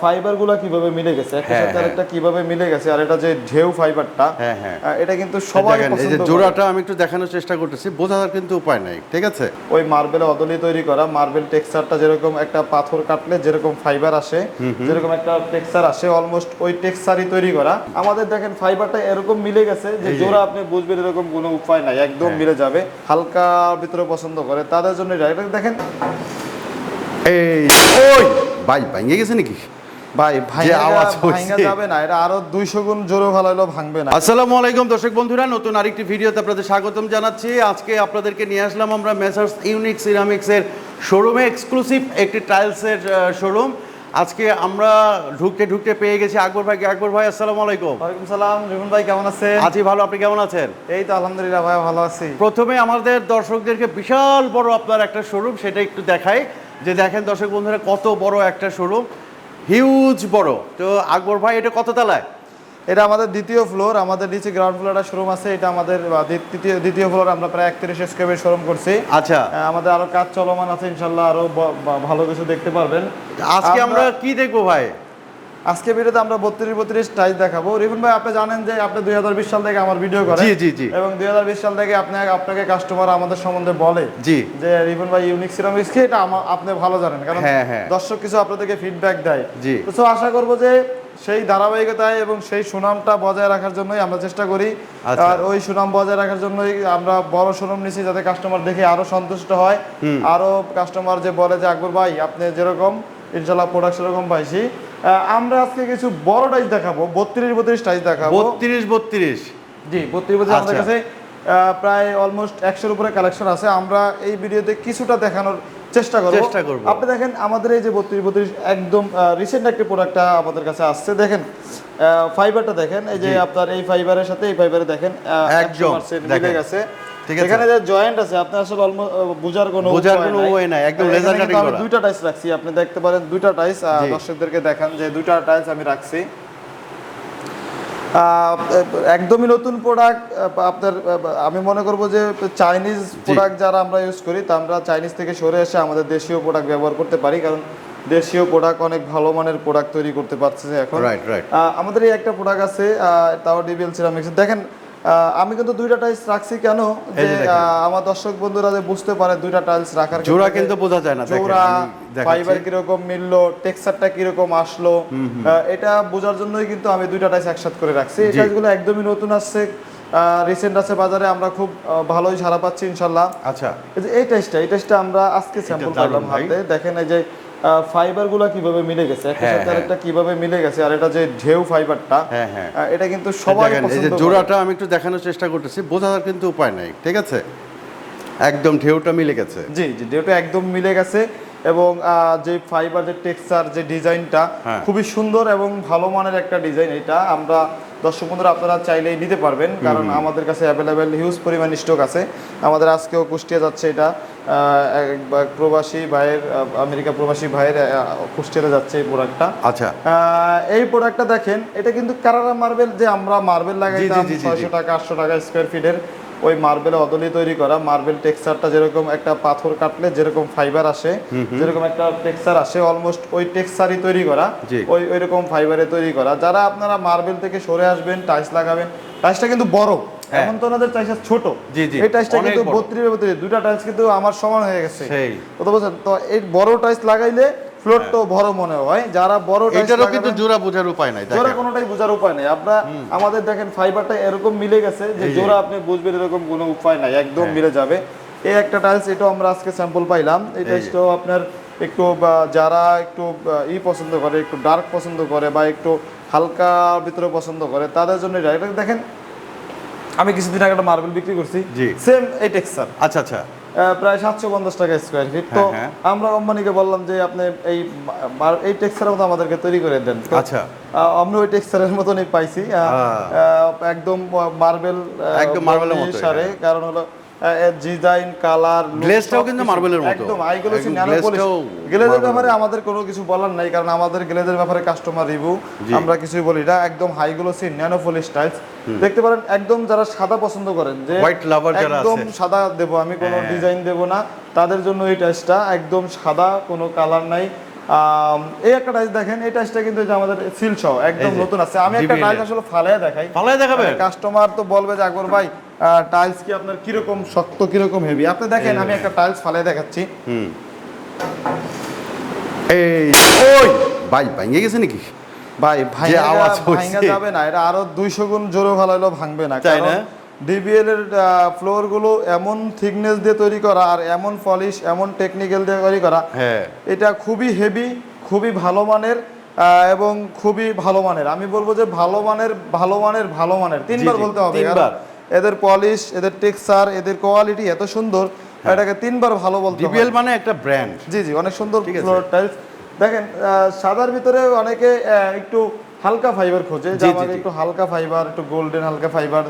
ফাইবারগুলা কীভাবে মিলে গেছে একটা হ্যাঁ, সাথে হ্যাঁ। আরেকটা কীভাবে মিলে গেছে আর এটা যে ঢেউ ফাইবারটা হ্যাঁ। এটা কিন্তু সবাই পছন্দ করে। জোড়াটা আমি একটু দেখানোর চেষ্টা করতেছি বোঝার কিন্তু উপায় নাই ঠিক আছে ওই মার্বেল অদলি তৈরি করা মার্বেল টেক্সচারটা যেরকম একটা পাথর কাটলে যেরকম ফাইবার আসে যেরকম একটা টেক্সচার আসে অলমোস্ট ওই টেক্সচারই তৈরি করা আমাদের দেখেন ফাইবারটা এরকম মিলে গেছে যে জোড়া আপনি বুঝবেন এরকম কোনো উপায় নাই একদম। মিলে যাবে হালকা ভিতরে পছন্দ করে তাদের জন্য দেখেন এই ওই ভাই ভাঙে গেছে নাকি? ভাই ভাইঙ্গা আওয়াজ হচ্ছে। যাবে না এটা আরও দুইশো গুণ জোরে ভালো ভাঙবে না। আসসালামু আলাইকুম দর্শক বন্ধুরা নতুন আরেকটি ভিডিওতে আপনাদের স্বাগতম জানাচ্ছি। আজকে আপনাদেরকে নিয়ে আসলাম আমরা মেসার্স ইউনিক সিরামিক্সের শোরুমে এক্সক্লুসিভ একটি টাইলসের শোরুম আজকে আমরা ঢুকতে ঢুকতে পেয়ে গেছি আকবর ভাই আকবর ভাই আসসালামু আলাইকুম। ওয়ালাইকুম সালাম রিমন ভাই কেমন আছেন? আছি ভালো আপনি কেমন আছেন? এই তো আলহামদুলিল্লাহ ভাই ভালো আছি। প্রথমে আমাদের দর্শকদেরকে বিশাল বড় আপনার একটা শোরুম সেটা একটু দেখাই। যে দেখেন দর্শক বন্ধুরা কত বড় একটা শোরুম হিউজ বড়। তো আকবর ভাই এটা কত তালায়? এটা আমাদের দ্বিতীয় ফ্লোর আমাদের নিচে গ্রাউন্ড ফ্লোর একটা শোরুম আছে এটা আমাদের দ্বিতীয় তৃতীয় দ্বিতীয় ফ্লোর আমরা প্রায় একত্রিশ স্কোয়ারের শোরুম করছি। আচ্ছা। আমাদের আরও কাজ চলমান আছে ইনশাল্লাহ আরও ভালো কিছু দেখতে পারবেন। আজকে আমরা কি দেখব ভাই? আজকে ভিডিওতে আমরা বত্রিশ বত্রিশ টাইজ দেখাবো। রিপন ভাই আপনি জানেন যে আপনি দুই হাজার বিশ সাল থেকে আমার ভিডিও করেন জি, জি, জি। এবং দুই হাজার বিশ সাল থেকে আপনি আপনাকে কাস্টমার আমাদের সম্বন্ধে বলে জি। যে রিপন ভাই ইউনিক সিরামিক্স কি? এটা আপনি ভালো জানেন। কারণ হ্যাঁ, হ্যাঁ। দর্শক কিছু আপনাদেরকে ফিডব্যাক দেয়। জি। তো আশা করব যে সেই ধারাবাহিকতায় এবং সেই সুনামটা বজায় রাখার জন্যই আমরা চেষ্টা করি। আচ্ছা। আর ওই সুনাম বজায় রাখার জন্যই আমরা বড় সুনাম নিছি যাতে কাস্টমার দেখে আরও সন্তুষ্ট হয়। আরও কাস্টমার যে বলে যে আকবর ভাই আপনি যেরকম ইনশাল্লাহ প্রোডাক্ট সেরকম পাইছি। আমরা আজকে কিছু বড় টাইজ দেখাবো বত্রিশ বত্রিশ টাইজ দেখাবো। বত্রিশ বত্রিশ। জি বত্রিশ বত্রিশ আমাদের আচ্ছা। কাছে প্রায় অলমোস্ট একশোর উপরে কালেকশন আছে। আমরা এই ভিডিওতে কিছুটা দেখানোর চেষ্টা করব চেষ্টা করব। আপনি দেখেন আমাদের এই যে বত্রিশ বত্রিশ একদম রিসেন্ট একটা প্রোডাক্টটা আমাদের কাছে আসছে দেখেন ফাইবারটা দেখেন এই যে আপনার এই ফাইবারের সাথে এই ফাইবারে দেখেন একদম, 100% মিলে গেছে ঠিক আছে। এখানে যে জয়েন্ট আছে আপনি আসলে অলমোস্ট বোঝার কোনো বোঝার কোনো। নাই, একদম করা। দুইটা রাখছি আপনি দেখতে পারেন দুইটা টাইলস জি। দর্শকদেরকে দেখান যে দুইটা টাইলস আমি রাখছি একদমই নতুন প্রোডাক্ট আপনার আমি মনে করব যে চাইনিজ প্রোডাক্ট যারা আমরা ইউজ করি তা আমরা চাইনিজ থেকে সরে এসে আমাদের দেশীয় প্রোডাক্ট ব্যবহার করতে পারি কারণ দেশীয় প্রোডাক্ট অনেক ভালো মানের প্রোডাক্ট তৈরি করতে পারছে এখন. আমাদের এই একটা প্রোডাক্ট আছে তাও ডিবিএল সিরামিক্স দেখেন আমি কিন্তু দুইটা টাইলস রাখছি কেন? যে আমার দর্শক বন্ধুরা যে বুঝতে পারে দুইটা টাইলস রাখার জোড়া কিন্তু বোঝা যায় না জোড়া। ফাইবার কীরকম মিললো টেক্সচারটা কীরকম আসলো এটা বোঝার জন্যই কিন্তু আমি দুইটা টাইস একসাথে করে রাখছি। এই জি। টাইসগুলো একদমই নতুন আসছে রিসেন্ট আছে বাজারে আমরা খুব ভালোই সারা পাচ্ছি ইনশাল্লাহ আচ্ছা। এই যে এই টাইসটা এই টাইসটা আমরা আজকে স্যাম্পল ভাই। হাতে। দেখেন এই যে ফাইবারগুলা কীভাবে মিলে গেছে একটা হ্যাঁ, সাথে হ্যাঁ। আরেকটা কীভাবে মিলে গেছে আর এটা যে ঢেউ ফাইবারটা হ্যাঁ। এটা কিন্তু সবাই এই পছন্দ যে। জোড়াটা আমি একটু দেখানোর চেষ্টা করতেছি বোঝার কিন্তু উপায় নাই ঠিক আছে একদম ঢেউটা মিলে গেছে জি জি ঢেউটা একদম মিলে গেছে এবং যে ফাইবার যে টেক্সচার যে ডিজাইনটা। খুবই সুন্দর এবং ভালো মানের একটা ডিজাইন এটা আমরা দর্শক বন্ধুরা আপনারা চাইলেই নিতে পারবেন কারণ আমাদের কাছে অ্যাভেলেবেল হিউজ পরিমাণ স্টক আছে। আমাদের আজকেও কুষ্টিয়া যাচ্ছে এটা প্রবাসী ভাইয়ের আমেরিকা প্রবাসী ভাইয়ের কুষ্টিয়া কুষ্টিয়াতে যাচ্ছে এই প্রোডাক্টটা আচ্ছা। এই প্রোডাক্টটা দেখেন এটা কিন্তু কারারা মার্বেল যে আমরা মার্বেল জি, ছয়শো টাকা আটশো টাকা স্কোয়ার ফিটের ওই মার্বেল অদলি তৈরি করা মার্বেল টেক্সচারটা যেরকম একটা পাথর কাটলে যেরকম ফাইবার আসে যেরকম একটা টেক্সচার আসে অলমোস্ট ওই টেক্সচারই তৈরি করা। ওই ওই রকম ফাইবারে তৈরি করা। যারা আপনারা মার্বেল থেকে সরে আসবেন টাইলস লাগাবেন টাইলসটা কিন্তু বড়। হ্যাঁ। এমন তো ওনাদের টাইলস ছোট। জি, জি, এই টাইলসটা কিন্তু বত্রিশ দুটা টাইলস কিন্তু আমার সমান হয়ে গেছে। বলছেন তো এই বড় টাইলস লাগাইলে ফ্লোরটাও বড় মনে হয়। যারা বড় এটারও কিন্তু জোড়া বোঝার উপায় নাই জোড়া কোনোটাই বোঝার উপায় নেই। আমরা আমাদের দেখেন ফাইবারটা এরকম মিলে গেছে যে জোড়া আপনি বুঝবেন এরকম কোনো উপায় নাই একদম হ্যাঁ। মিলে যাবে। এই একটা টাইলস এটাও আমরা আজকে স্যাম্পল পাইলাম। এই। টাইলসটাও আপনার একটু যারা একটু ই পছন্দ করে একটু ডার্ক পছন্দ করে বা একটু হালকা ভিতরে পছন্দ করে তাদের জন্য এটা। দেখেন আমি কিছুদিন আগে একটা মার্বেল বিক্রি করছি। সেম এই টেক্সচার আচ্ছা আচ্ছা। প্রায় সাতশো পঞ্চাশ টাকা স্কোয়ার ফিট তো হ্যাঁ, হ্যাঁ। আমরা কোম্পানিকে বললাম যে আপনি এই এই টেক্সচারের মতো আমাদেরকে তৈরি করে দেন। আচ্ছা। আমরা ওই টেক্সচারের মতনই পাইছি। একদম মার্বেল একদম মার্বেলের সারে হ্যাঁ। কারণ হলো ডিজাইন কালার Glaze-টাও কিন্তু মার্বেলের মতো। একদম আইগুলো ন্যানো পলিশ গ্লেজের ব্যাপারে আমাদের কোনো কিছু বলার নাই কারণ আমাদের গ্লেজের ব্যাপারে কাস্টমার রিভিউ আমরা কিছুই বলি না। একদম high glossy nano polish tiles দেখতে পারেন একদম যারা সাদা পছন্দ করেন যে White lover যারা একদম সাদা দেব আমি কোনো হ্যাঁ। ডিজাইন দেব না তাদের জন্য এই টাইলসটা একদম সাদা কোনো কালার নাই। এই একটা টাইলস দেখেন এই টাইলসটা কিন্তু যে আমাদের সিল সহ একদম নতুন আছে। আমি একটা টাইলস আসলে ফালাইয়া দেখাই। ফালাইয়া দেখাবে? কাস্টমার তো বলবে যে আকবর ভাই টাইলস কি আপনার কীরকম শক্ত কীরকম হেভি আপনি দেখেন আমি একটা টাইলস ফালাই দেখাচ্ছি। হুম। এই ওই ভাই ভাঙে গেছে নাকি? ভাই ভাইঙ্গা আওয়াজ হচ্ছে। ভাইঙ্গা যাবে না এটা আরও দুইশো গুণ জোরে ভালো ভাঙবে না। তাই না? ডিবিএল এর ফ্লোরগুলো এমন থিকনেস দিয়ে তৈরি করা আর এমন পলিশ এমন টেকনিক্যাল দিয়ে তৈরি করা হ্যাঁ। এটা খুবই হেভি খুবই ভালো মানের এবং খুবই ভালো মানের। আমি বলব যে ভালো মানের ভালো মানের ভালো মানের। তিনবার বলতে হবে তিনবার। এদের পলিশ এদের টেক্সচার এদের কোয়ালিটি এত সুন্দর এটাকে তিনবার ভালো বলতে ডিবিএল মানে একটা ব্র্যান্ড জি জি অনেক সুন্দর ফ্লোর টাইলস দেখেন সাদার ভিতরে অনেকে একটু হালকা ফাইবার খোঁজে যে জি, জি, আমাকে একটু হালকা ফাইবার একটু গোল্ডেন হালকা ফাইবার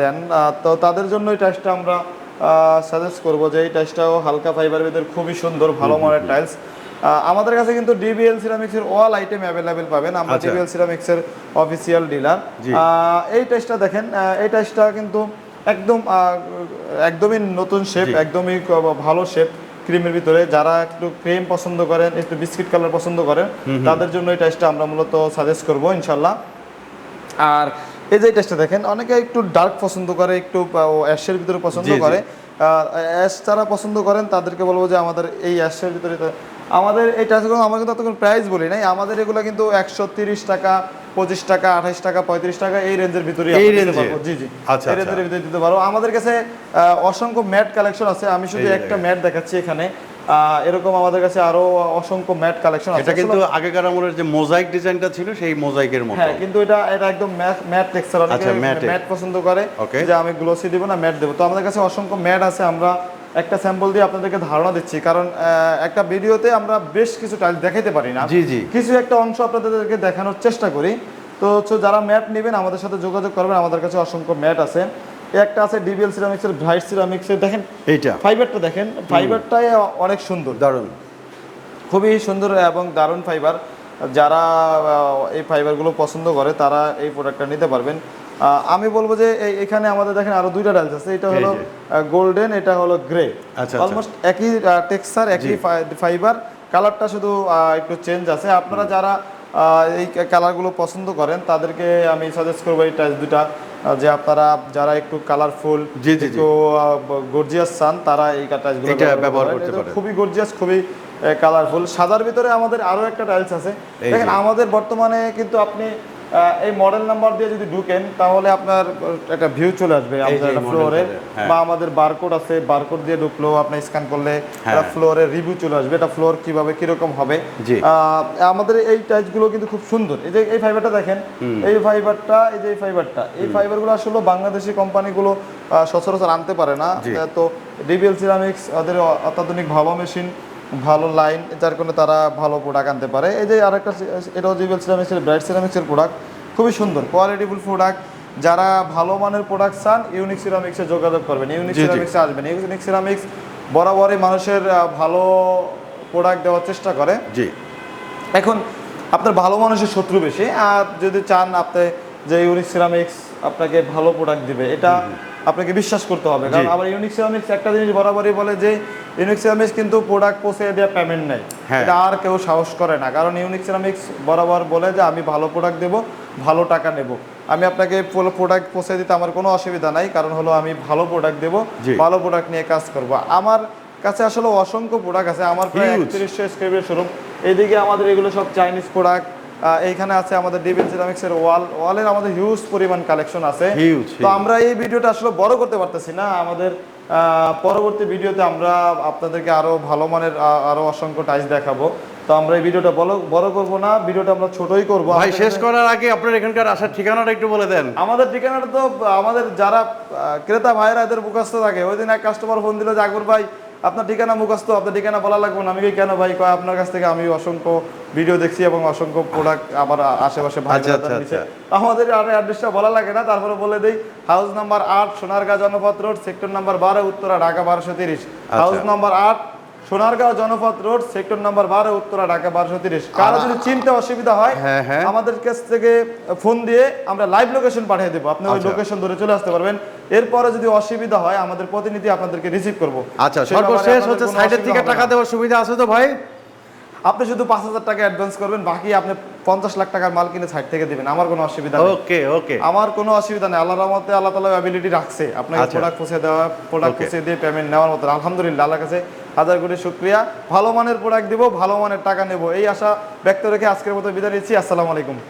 দেন। তো তাদের জন্য এই টাইলসটা আমরা সাজেস্ট করব যে এই টাইলসটাও হালকা ফাইবারের ভিতরে খুবই সুন্দর ভালো মানের টাইলস আমাদের কাছে কিন্তু ডিবিএল সিরামিক্স এর অল আইটেম অ্যাভেলেবেল পাবেন। আমরা আচ্ছা। ডিবিএল সিরামিক্স এর অফিসিয়াল ডিলার এই টাইলসটা দেখেন এই টাইলসটা কিন্তু একদম একদমই নতুন শেপ একদমই ভালো শেপ ক্রিমের ভিতরে। যারা একটু ক্রিম পছন্দ করেন একটু বিস্কিট কালার পছন্দ করেন তাদের জন্য এই টাইসটা আমরা মূলত সাজেস্ট করব ইনশাল্লাহ। আর এই যে টাইসটা দেখেন অনেকে একটু ডার্ক পছন্দ করে একটু অ্যাশের ভিতরে পছন্দ। করে। অ্যাশ যারা পছন্দ করেন তাদেরকে বলব যে আমাদের এই অ্যাশের ভিতরে আমাদের এই টাইসগুলো আমরা কিন্তু ততক্ষণ প্রাইস বলি নাই। আমাদের এগুলো কিন্তু একশো টাকা পঁচিশ টাকা আঠাইশ টাকা পঁয়ত্রিশ টাকা এই রেঞ্জের ভিতরে এই range-এ? জি জি। আচ্ছা, এই আচ্ছা। রেঞ্জের ভিতরে দিতে পারো আমাদের কাছে অসংখ্য ম্যাট কালেকশন আছে। আমি শুধু একটা ম্যাট দেখাচ্ছি এখানে। এরকম আমাদের কাছে আরও অসংখ্য ম্যাট কালেকশন আছে। এটা কিন্তু আগেকার আমলের যে মোজাইক ডিজাইনটা ছিল সেই মোজাইকের মতো। হ্যাঁ কিন্তু এটা এটা একদম ম্যাট ম্যাট টেক্সচার অনেকে আচ্ছা। ম্যাট পছন্দ করে. যে আমি গ্লোসি দিব না ম্যাট দেবো। তো আমাদের কাছে অসংখ্য ম্যাট আছে। আমরা একটা স্যাম্পল দিয়ে আপনাদেরকে ধারণা দিচ্ছি। কারণ একটা ভিডিওতে আমরা বেশ কিছু টাইল দেখাইতে পারি না। জি, জি। কিছু একটা অংশ আপনাদেরকে দেখানোর চেষ্টা করি। তো হচ্ছে যারা ম্যাট নেবেন আমাদের সাথে যোগাযোগ করবেন। আমাদের কাছে অসংখ্য ম্যাট আছে। একটা আছে ডিবিএল সিরামিক্সের ব্রাইট সিরামিক্সের দেখেন এইটা। ফাইবারটা দেখেন ফাইবারটাই অনেক সুন্দর। দারুণ। খুবই সুন্দর এবং দারুণ ফাইবার যারা এই ফাইবারগুলো পছন্দ করে তারা এই প্রোডাক্টটা নিতে পারবেন। আমি বলব যে এখানে আমাদের দেখেন আরও দুইটা ডাইলস আছে। এটা হলো গোল্ডেন এটা হলো গ্রে আচ্ছা। অলমোস্ট একই টেক্সচার একই ফাইবার কালারটা শুধু একটু চেঞ্জ আছে। আপনারা যারা এই কালারগুলো পছন্দ করেন তাদেরকে আমি সাজেস্ট করব এই টাইলস দুটা যে আপনারা যারা একটু কালারফুল জি, জি, জি। একটু গর্জিয়াস চান তারা এই টাইলসগুলো এটা ব্যবহার করতে পারেন। খুবই গর্জিয়াস খুবই কালারফুল সাদার ভিতরে আমাদের আরও একটা টাইলস আছে। দেখেন আমাদের বর্তমানে কিন্তু আপনি এই মডেল নাম্বার দিয়ে যদি ঢুকেন তাহলে আপনার একটা ভিউ চলে আসবে আপনার ফ্লোরে হ্যাঁ। বা আমাদের বারকোড আছে বারকোড দিয়ে ঢুকলো আপনি স্ক্যান করলে হ্যাঁ। একটা ফ্লোরের রিভিউ চলে আসবে। এটা ফ্লোর কীভাবে কীরকম হবে? আমাদের এই টাইলসগুলো কিন্তু খুব সুন্দর। এই যে এই ফাইবারটা দেখেন এই ফাইবারটা এই যে এই ফাইবারটা এই ফাইবারগুলো আসলে বাংলাদেশি কোম্পানিগুলো সচরাচর আনতে পারে না। তো ডিবিএল সিরামিক্স ওদের অত্যাধুনিক ভালো মেশিন ভালো লাইন যার কারণে তারা ভালো প্রোডাক্ট আনতে পারে। এই যে আরেকটা এটাও ডিবিএল সিরামিক্সের ব্রাইট সিরামিক্সের প্রোডাক্ট খুবই সুন্দর কোয়ালিটিফুল প্রোডাক্ট যারা ভালো মানের প্রোডাক্ট চান ইউনিক সিরামিক্সে যোগাযোগ করবেন। ইউনিক। সিরামিক্সে আসবেন। ইউনিক সিরামিক্স বরাবরই মানুষের ভালো প্রোডাক্ট দেওয়ার চেষ্টা করে। জি। এখন আপনার ভালো মানুষের শত্রু বেশি। আর যদি চান আপনি যে ইউনিক সিরামিক্স আপনাকে ভালো প্রোডাক্ট দিবে। এটা আপনাকে বিশ্বাস করতে হবে। কারণ আবার ইউনিক সিরামিক্স একটা জিনিস বরাবরই বলে যে ইউনিক সিরামিক্স কিন্তু প্রোডাক্ট পৌঁছে দেওয়া পেমেন্ট নেই। হ্যাঁ। এটা আর কেউ সাহস করে না। কারণ ইউনিক সিরামিক্স বরাবর বলে যে আমি ভালো প্রোডাক্ট দেবো ভালো টাকা নেব। আমি আপনাকে প্রোডাক্ট পৌঁছে দিতে আমার কোনো অসুবিধা নাই। কারণ হলো আমি ভালো প্রোডাক্ট দেবো ভালো প্রোডাক্ট নিয়ে কাজ করব। আমার কাছে আসলে অসংখ্য প্রোডাক্ট আছে। আমার প্রায়. একত্রিশশো স্কোয়ার শোরুম এইদিকে আমাদের এগুলো সব চাইনিজ প্রোডাক্ট এইখানে আছে আমাদের ডিবিএল সিরামিক্সের ওয়াল। ওয়ালের আমাদের হিউজ পরিমাণ কালেকশন আছে। তো আমরা এই ভিডিওটা আসলে বড় করতে পারতেছি না। আমাদের পরবর্তী ভিডিওতে আমরা আপনাদেরকে আরও ভালো মানের আহ, আরও অসংখ্য টাইস দেখাবো। তো আমরা এই ভিডিওটা বড় বড় করব না ভিডিওটা আমরা ছোটই করব। ভাই শেষ করার আগে আপনার এখানকার আসার ঠিকানাটা একটু বলে দেন। আমাদের ঠিকানাটা তো আমাদের যারা ক্রেতা ভাইরা এদের মুখস্থ থাকে। ওই দিন এক কাস্টমার ফোন দিল যে আকবর ভাই আপনার ঠিকানা মুখস্থ আপনার ঠিকানা বলা লাগবে না আমি কেন ভাই কয় আপনার কাছ থেকে আমি অসংখ্য ভিডিও দেখছি এবং অসংখ্য প্রোডাক্ট আমার আশেপাশে আচ্ছা, আচ্ছা। আচ্ছা। আমাদের আর অ্যাড্রেসটা বলা লাগে না তারপরে বলে দেই হাউস নাম্বার আট Sonargaon Janapath road sector number বারো উত্তরা ঢাকা বারোশো তিরিশ হাউস নাম্বার আট Sonargaon Janapath road sector number বারো উত্তরা ঢাকা বারোশো তিরিশ কারও যদি চিনতে অসুবিধা হয় হ্যাঁ, হ্যাঁ। আমাদের কাছ থেকে ফোন দিয়ে আমরা লাইভ লোকেশন পাঠিয়ে দেবো আপনি ওই। লোকেশন ধরে চলে আসতে পারবেন এরপরে যদি অসুবিধা হয় আমাদের প্রতিনিধি আপনাদেরকে রিসিভ করব। আচ্ছা সর্বশেষ হচ্ছে সাইডের থেকে টাকা দেওয়ার সুবিধা আছে তো ভাই? আপনি শুধু পাঁচ হাজার টাকা অ্যাডভান্স করবেন বাকি আপনি পঞ্চাশ লাখ টাকার মাল কিনে সাইড থেকে দিবেন। আমার কোনো অসুবিধা নেই। ওকে ওকে। আমার কোনো অসুবিধা নেই। আল্লাহর রহমতে আল্লাহ তালা অ্যাবিলিটি রাখছে। আপনাকে আচ্ছা। প্রোডাক্ট পৌঁছে দেওয়া প্রোডাক্ট. পৌঁছে দিয়ে পেমেন্ট নেওয়ার মতো আলহামদুলিল্লাহ আল্লাহর কাছে হাজার কোটি শুক্রিয়া। ভালো মানের প্রোডাক্ট দিব ভালো মানের টাকা নেব। এই আশা ব্যক্ত রেখে আজকের মতো বিদায় নিচ্ছি। আসসালামু আলাইকুম।